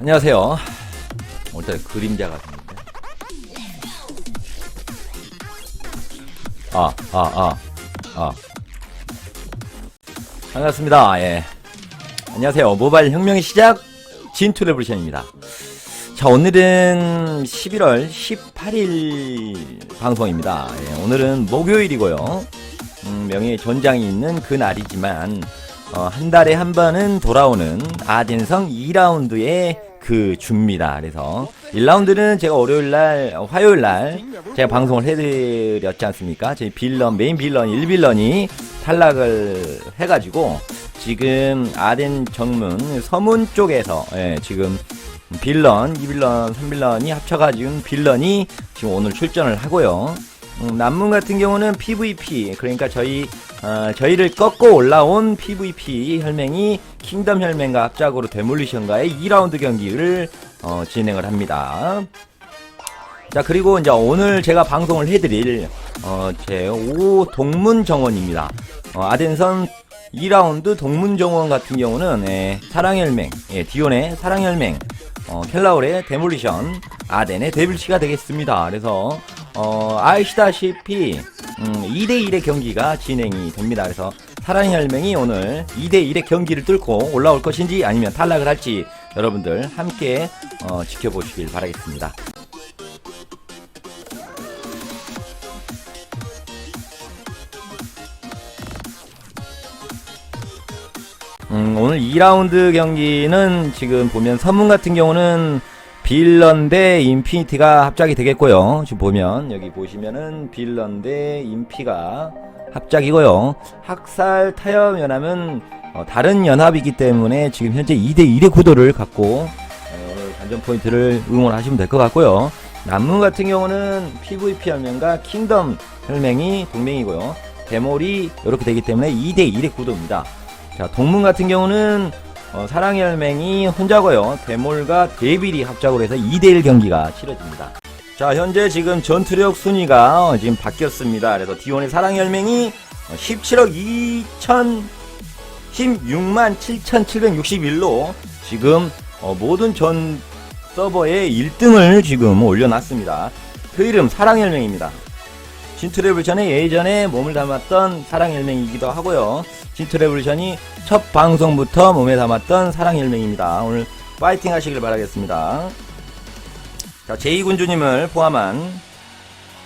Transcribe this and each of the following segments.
안녕하세요. 오늘따라 그림자 같은데. 아, 아, 아, 아. 반갑습니다. 예. 안녕하세요. 모바일 혁명의 시작, 진투 레볼루션입니다. 자, 오늘은 11월 18일 방송입니다. 예, 오늘은 목요일이고요. 음, 명예 전장이 있는 그 날이지만, 어, 한 달에 한 번은 돌아오는 아덴성 2라운드의 그 주입니다. 그래서 1라운드는 제가 월요일 날, 어, 화요일 날 제가 방송을 해드렸지 않습니까? 저희 빌런, 메인 빌런, 1빌런이 탈락을 해가지고 지금 아덴 정문 서문 쪽에서 예, 지금 빌런, 2빌런, 3빌런이 합쳐가지고 빌런이 지금 오늘 출전을 하고요. 음, 남문 같은 경우는 PVP 그러니까 저희 어, 저희를 꺾고 올라온 PVP 혈맹이 킹덤 혈맹과 합작으로 데몰리션과의 2라운드 경기를 어, 진행을 합니다. 자 그리고 이제 오늘 제가 방송을 해드릴 어, 제5 동문 정원입니다. 어, 아덴선 2라운드 동문 정원 같은 경우는 예, 사랑혈맹, 예, 디온의 사랑혈맹, 어, 켈라울의 데몰리션, 아덴의 데빌치가 되겠습니다. 그래서 어, 아시다시피 음, 2대1의 경기가 진행이 됩니다. 그래서 사랑혈맹이 오늘 2대1의 경기를 뚫고 올라올 것인지 아니면 탈락을 할지 여러분들 함께 어, 지켜보시길 바라겠습니다. 음, 오늘 2라운드 경기는 지금 보면 선문 같은 경우는 빌런 대 인피니티가 합작이 되겠고요. 지금 보면 여기 보시면은 빌런 대 인피가 합작이고요. 학살 타협 연합은 어, 다른 연합이기 때문에 지금 현재 2대 1의 구도를 갖고 어, 오늘 관전 포인트를 응원하시면 될 것 같고요. 남문 같은 경우는 PVP 혈맹과 킹덤 혈맹이 동맹이고요. 대몰이 이렇게 되기 때문에 2대 1의 구도입니다. 자, 동문 같은 경우는 어, 사랑혈맹이 혼자고요. 대몰과 데빌이 합작으로 해서 2대1 경기가 치러집니다. 자, 현재 지금 전투력 순위가 어, 지금 바뀌었습니다. 그래서 디온의 사랑혈맹이 어, 17억 2천 16만 7,761로 지금 어, 모든 전 서버에 1등을 지금 올려놨습니다. 그 이름 사랑혈맹입니다. 진트레블션의 예전에 몸을 담았던 사랑혈맹이기도 하고요. 진트레블션이 첫 방송부터 몸에 담았던 사랑혈맹입니다. 오늘 파이팅 하시길 바라겠습니다. 자, 제2군주님을 포함한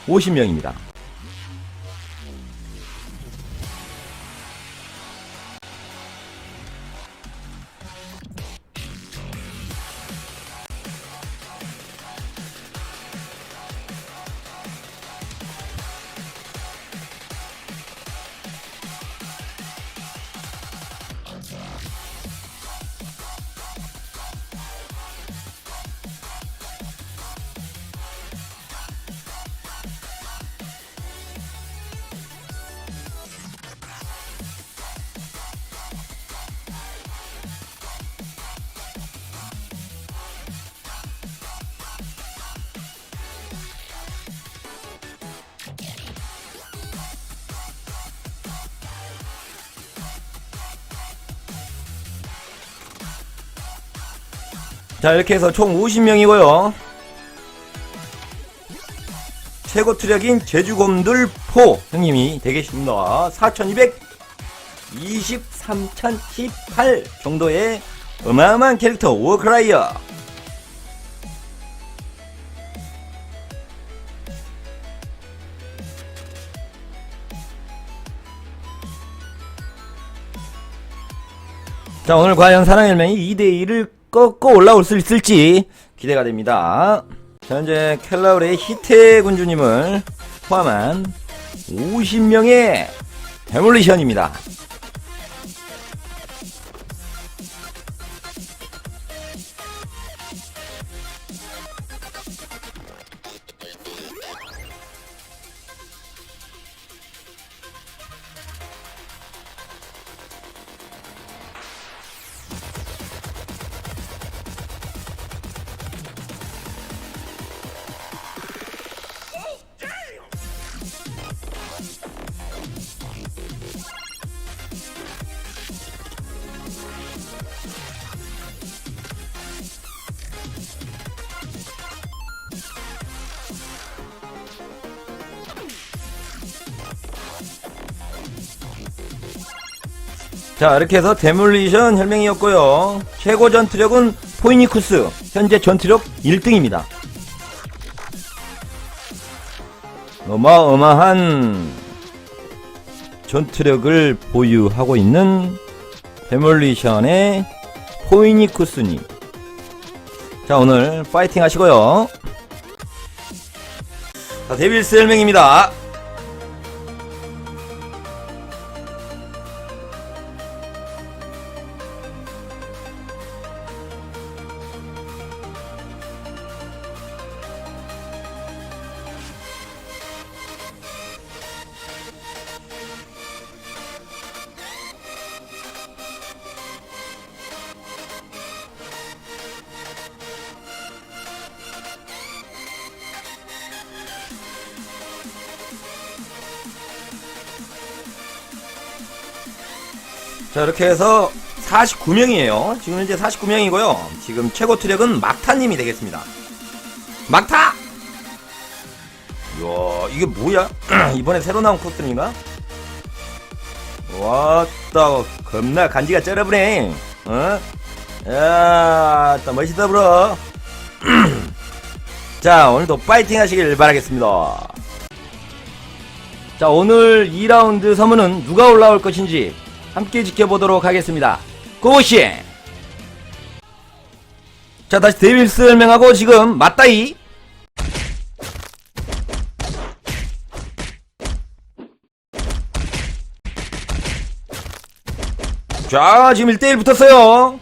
50명입니다. 자, 이렇게 해서 총 50명이고요. 최고 투력인 제주곰들 포 형님이 되겠습니다. 4223,018 정도의 어마어마한 캐릭터 워크라이어. 자, 오늘 과연 사랑혈맹이 2대2를 꺾고 올라올 수 있을지 기대가 됩니다. 자, 현재 켈라울의 히테 군주님을 포함한 50명의 데몰리션입니다. 자 이렇게 해서 데몰리션 혈맹이었고요. 최고 전투력은 포이니쿠스 현재 전투력 1등입니다. 어마어마한 전투력을 보유하고 있는 데몰리션의 포이니쿠스님 자 오늘 파이팅 하시고요. 자 데빌스 혈맹입니다 자 이렇게 해서 49명이에요. 지금 현재 49명이고요. 지금 최고 투력은 막타님이 되겠습니다. 막타! 이야 이게 뭐야? 이번에 새로 나온 코스인가? 왔다. 겁나 간지가 쩔어보네. 어? 야, 또 멋있다 브로. 자 오늘도 파이팅 하시길 바라겠습니다. 자 오늘 2라운드 서문은 누가 올라올 것인지 함께 지켜보도록 하겠습니다. 고고씨. 자 다시 데빌스 설명하고 지금 맞다이. 자 지금 1대1 붙었어요.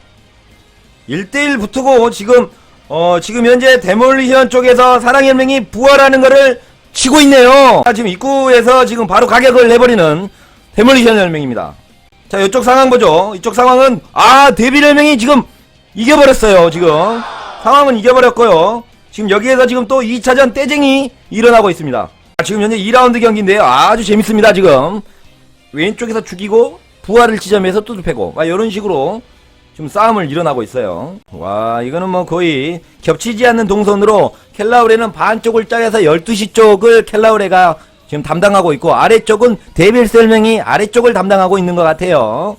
1대1 붙고 지금 어 지금 현재 데몰리션 쪽에서 사랑연맹이 부활하는 거를 치고 있네요. 자, 지금 입구에서 지금 바로 가격을 내버리는 데몰리션 연맹입니다 자 이쪽 상황 보죠. 이쪽 상황은 아 데빌 연맹이 지금 이겨버렸어요 지금. 상황은 이겨버렸고요. 지금 여기에서 지금 또 2차전 떼쟁이 일어나고 있습니다. 아, 지금 현재 2라운드 경기인데요. 아주 재밌습니다 지금. 왼쪽에서 죽이고 부활을 지점에서 또 패고. 아, 이런 식으로 지금 싸움을 일어나고 있어요. 와, 이거는 뭐 거의 겹치지 않는 동선으로 켈라우레는 반쪽을 짜여서 12시 쪽을 켈라우레가 지금 담당하고 있고 아래쪽은 데빌 셀명이 아래쪽을 담당하고 있는 것 같아요.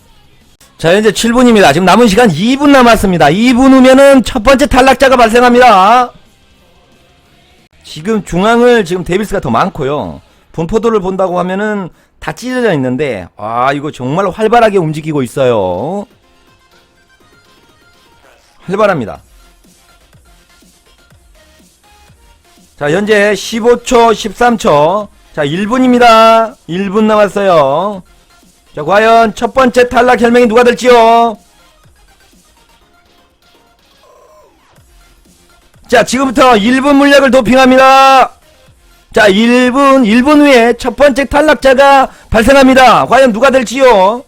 자, 현재 7분입니다. 지금 남은 시간 2분 남았습니다. 2분 후면은 첫 번째 탈락자가 발생합니다. 지금 중앙을 지금 데빌스가 더 많고요. 분포도를 본다고 하면은 다 찢어져 있는데 아, 이거 정말 활발하게 움직이고 있어요. 활발합니다. 자, 현재 15초, 13초. 자, 1분입니다. 1분 남았어요. 자, 과연 첫 번째 탈락 혈맹이 누가 될지요? 자, 지금부터 1분 물약을 도핑합니다. 자, 1분, 1분 후에 첫 번째 탈락자가 발생합니다. 과연 누가 될지요?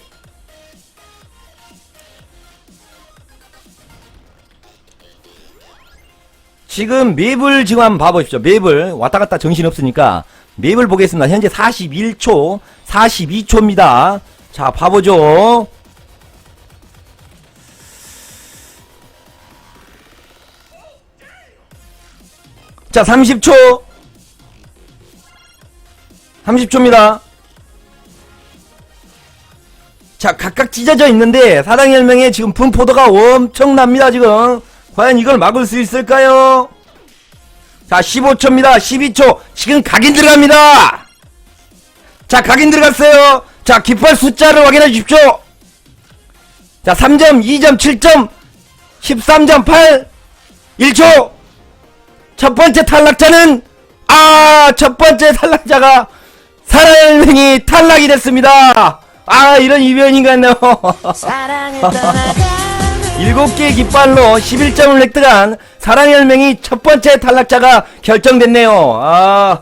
지금 맵을 지금 한번 봐보십시오. 맵을 왔다 갔다 정신 없으니까 맵을 보겠습니다. 현재 41초, 42초입니다. 자, 봐보죠. 자, 30초. 30초입니다. 자, 각각 찢어져 있는데 사랑열명의 지금 분포도가 엄청납니다, 지금. 과연 이걸 막을 수 있을까요? 자, 15초입니다. 12초. 지금 각인 들어갑니다. 자, 각인 들어갔어요. 자, 깃발 숫자를 확인해 주십시오. 자, 3점, 2점, 7점, 13점, 8, 1초. 첫 번째 탈락자는, 아, 첫 번째 탈락자가 사랑행이 탈락이 됐습니다. 아, 이런 이변인가요? 사랑을 떠나가 일곱 개의 깃발로 11점을 획득한 사랑 열맹이 첫 번째 탈락자가 결정됐네요. 아.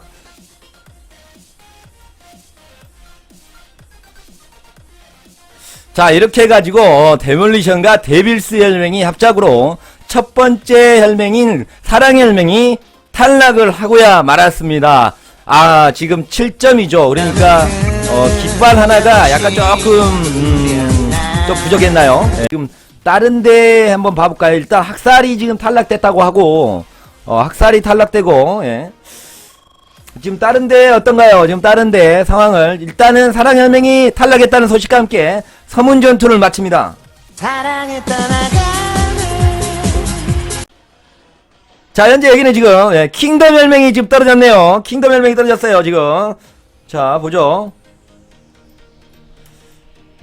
자, 이렇게 해가지고, 어, 데몰리션과 데빌스 혈맹이 합작으로 첫 번째 혈맹인 사랑 혈맹이 탈락을 하고야 말았습니다. 아, 지금 7점이죠. 그러니까, 어, 깃발 하나가 약간 조금, 음, 좀 부족했나요? 예, 지금, 다른 데 한번 봐볼까요? 일단 학살이 지금 탈락됐다고 하고, 어, 학살이 탈락되고, 예. 지금 다른데 어떤가요? 지금 다른데 상황을 일단은 사랑혈맹이 탈락했다는 소식과 함께 서문 전투를 마칩니다. 자 현재 여기는 지금 예, 킹덤 혈맹이 지금 떨어졌네요. 킹덤 혈맹이 떨어졌어요 지금. 자 보죠.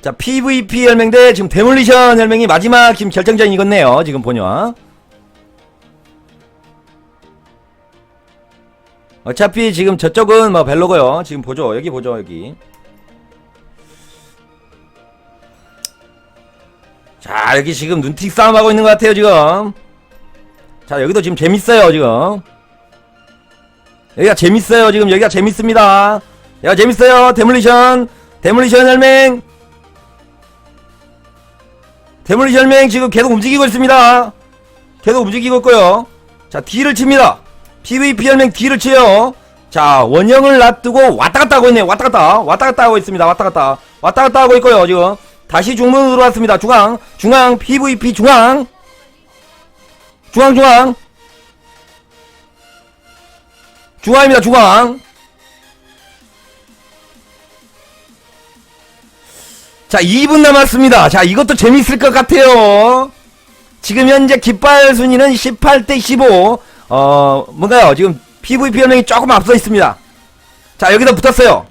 자 PVP 혈맹 대 지금 데몰리션 혈맹이 마지막 지금 결정전이 이겼네요. 지금 보냐. 어차피 지금 저쪽은 뭐 별로고요. 지금 보죠. 여기 보죠 여기. 자 여기 지금 눈팅 싸움 하고 있는 것 같아요 지금. 자 여기도 지금 재밌어요 지금 여기가 재밌어요 지금 여기가 재밌습니다 여기가 재밌어요 데몰리션 데몰리션 혈맹 데몰리션 혈맹 지금 계속 움직이고 있습니다. 계속 움직이고 있고요. 자 D를 칩니다. PVP 혈맹 D를 치요. 자 원형을 놔두고 왔다 갔다 하고 있네요. 왔다 갔다 왔다 갔다 하고 있습니다. 왔다 갔다 왔다 갔다 하고 있고요 지금. 다시 중문으로 들어왔습니다. 중앙 중앙 PVP 중앙. 중앙 중앙. 중앙입니다 중앙 자 2분 남았습니다. 자 이것도 재밌을 것 같아요. 지금 현재 깃발 순위는 18대 15 어, 뭔가요? 지금 PVP 연맹이 조금 앞서 있습니다. 자 여기서 붙었어요.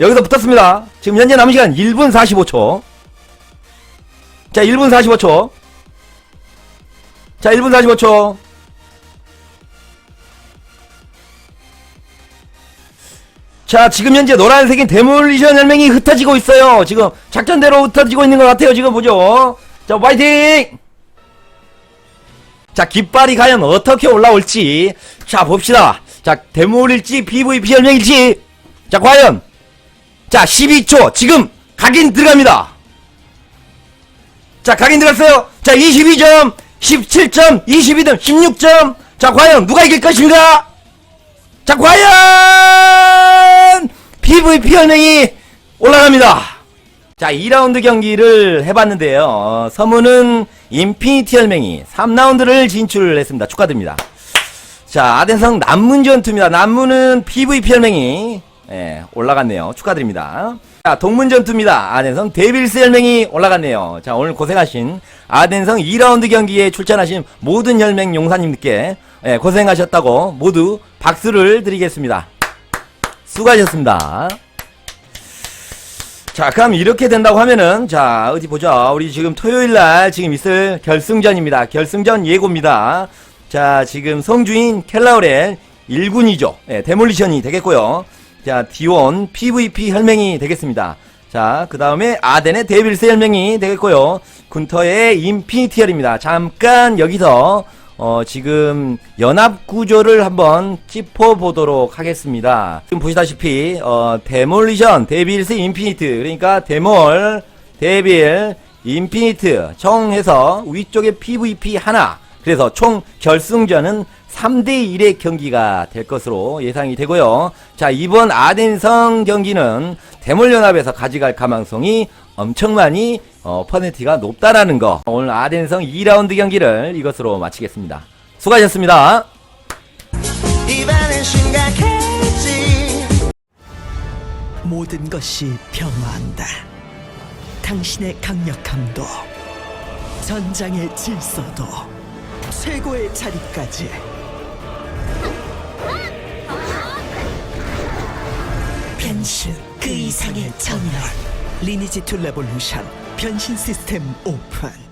여기서 붙었습니다. 지금 현재 남은 시간 1분 45초. 자 1분 45초. 자, 1분 45초. 자, 지금 현재 노란색인 데몰리션 혈맹이 흩어지고 있어요. 지금 작전대로 흩어지고 있는 것 같아요. 지금 보죠. 자, 화이팅! 자, 깃발이 과연 어떻게 올라올지. 자, 봅시다. 자, 데몰일지, PVP 혈맹일지. 자, 과연. 자, 12초. 지금 각인 들어갑니다. 자, 각인 들어갔어요. 자, 22점, 17점, 22점, 16점. 자, 과연 누가 이길 것인가? 자, 과연 PVP 연맹이 올라갑니다. 자, 2라운드 경기를 해봤는데요. 어, 서문은 인피니티 혈맹이 3라운드를 진출했습니다. 축하드립니다. 자, 아덴성 남문 전투입니다. 남문은 PVP 혈맹이 예, 올라갔네요. 축하드립니다. 자, 동문 전투입니다. 아덴성 데빌스 혈맹이 올라갔네요. 자, 오늘 고생하신 아덴성 2라운드 경기에 출전하신 모든 혈맹 용사님들께 예, 고생하셨다고 모두 박수를 드리겠습니다. 수고하셨습니다. 자, 그럼 이렇게 된다고 하면은, 자, 어디 보자. 우리 지금 토요일 날 지금 있을 결승전입니다. 결승전 예고입니다. 자, 지금 성주인 켈라우렐 1군이죠. 예, 데몰리션이 되겠고요. 자, 디온 PVP 혈맹이 되겠습니다. 자, 그 다음에 아덴의 데빌스 혈맹이 되겠고요. 군터의 인피니티 혈입니다. 잠깐 여기서 어, 지금 연합 구조를 한번 짚어보도록 하겠습니다. 지금 보시다시피, 어, 데몰리션, 데빌스, 인피니트. 그러니까 데몰, 데빌, 인피니트. 총 해서 위쪽에 PVP 하나. 그래서 총 결승전은 3대1의 경기가 될 것으로 예상이 되고요. 자, 이번 아덴성 경기는 대몰연합에서 가져갈 가망성이 엄청 많이 어, 퍼센티가 높다라는 거. 오늘 아덴성 2라운드 경기를 이것으로 마치겠습니다. 수고하셨습니다. 모든 것이 변화한다. 당신의 강력함도, 전장의 질서도, 최고의 자리까지. 변신 그 이상의 전열. 리니지 투 레볼루션 변신 시스템 오픈.